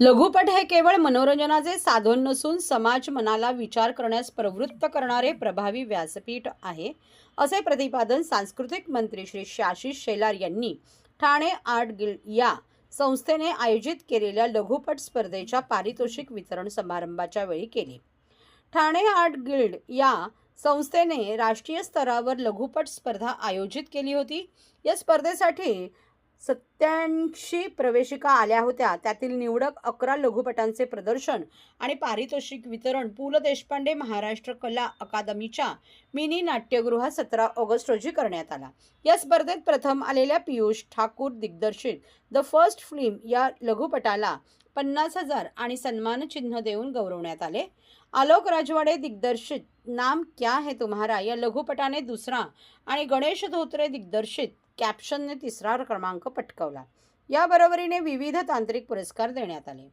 लघुपट हे केवळ मनोरंजनाचे साधन नसून समाज मनाला विचार करण्यास प्रवृत्त करणारे प्रभावी व्यासपीठ आहे असे प्रतिपादन सांस्कृतिक मंत्री श्री आशिष शेलार यांनी ठाणे आर्ट गिल्ड या संस्थेने आयोजित केलेल्या लघुपट स्पर्धेच्या पारितोषिक वितरण समारंभाच्या वेळी केले. ठाणे आर्ट गिल्ड या संस्थेने राष्ट्रीय स्तरावर लघुपट स्पर्धा आयोजित केली होती. या स्पर्धेसाठी सत्याऐंशी प्रवेशिका आल्या होत्या. त्यातील निवडक अकरा लघुपटांचे प्रदर्शन आणि पारितोषिक वितरण पु ल देशपांडे महाराष्ट्र कला अकादमीच्या मिनी नाट्यगृहात सतरा ऑगस्ट रोजी करण्यात आला. या स्पर्धेत प्रथम आलेल्या पियुष ठाकूर दिग्दर्शित द फर्स्ट फिल्म या लघुपटाला पन्नास हजार आणि सन्मानचिन्ह देऊन गौरवण्यात आले. आलोक राजवाडे दिग्दर्शित नाम क्या है तुम्हारा? या लघुपटाने दुसरा आणि गणेश धोत्रे दिग्दर्शित कॅप्शनने तिसरा क्रमांक पटकावला. या बरोबरीने विविध तांत्रिक पुरस्कार देण्यात आले.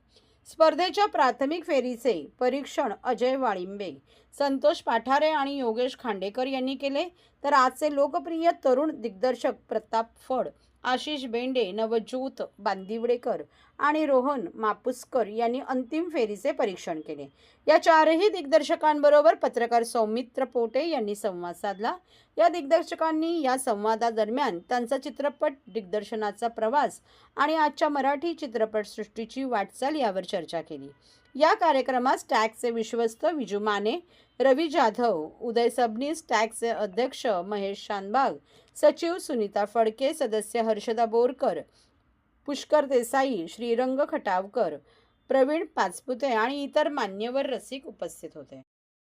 स्पर्धेच्या प्राथमिक फेरीचे परीक्षण अजय वाळिंबे संतोष पाठारे आणि योगेश खांडेकर यांनी केले. तर आजचे लोकप्रिय तरुण दिग्दर्शक प्रताप फड आशिष बेंडे नवज्योत बांदिवडेकर आणि रोहन मापुसकर यांनी अंतिम फेरीचे परीक्षण केले. या चारही दिग्दर्शकांबरोबर पत्रकार सौमित्र पोटे यांनी संवाद साधला. या दिग्दर्शकांनी या संवादादरम्यान त्यांचा चित्रपट दिग्दर्शनाचा प्रवास आणि आजच्या मराठी चित्रपटसृष्टीची वाटचाल यावर चर्चा केली. या कार्यक्रमात टॅगचे विश्वस्त विजू माने रवी जाधव उदय सबनीस टॅगचे अध्यक्ष महेश शानबाग सचिव सुनीता फडके सदस्य हर्षदा बोरकर पुष्कर देसाई श्रीरंग खटावकर प्रवीण पाचपुते आणि इतर मान्यवर रसिक उपस्थित होते.